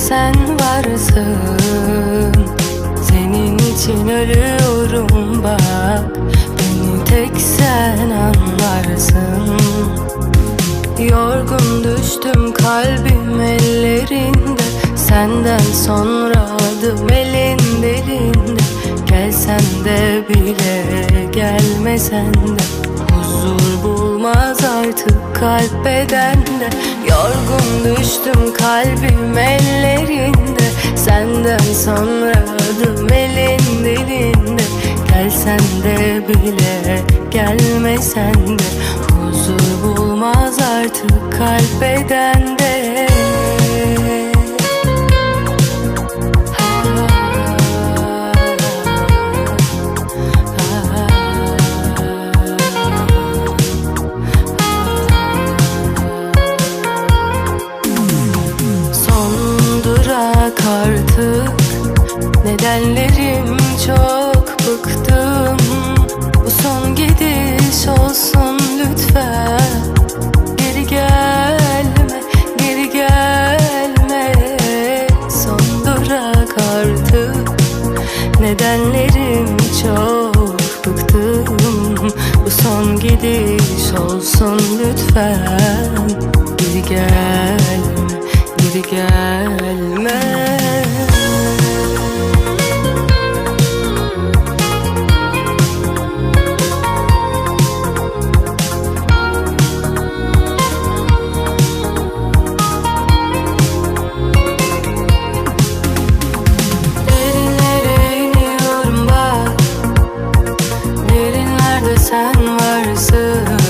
sen varsın. Senin için ölüyorum bak. Beni tek sen anlarsın. Yorgun düştüm kalbim ellerinde. Senden sonra adım elin derinde Gelsen de bile gelmesen de. Huzur bulmaz artık kalp bedende. Yorgun düştüm kalbim sonra adım elin dilinde Gelsen de bile gelmesen de. Huzur bulmaz artık kalp bedende. Artık Nedenlerim çok bıktım. Bu son gidiş olsun lütfen. Geri gelme, geri gelme. Son durak artık. Nedenlerim çok bıktım. Bu son gidiş olsun lütfen. Geri gelme, geri gelme sen varsın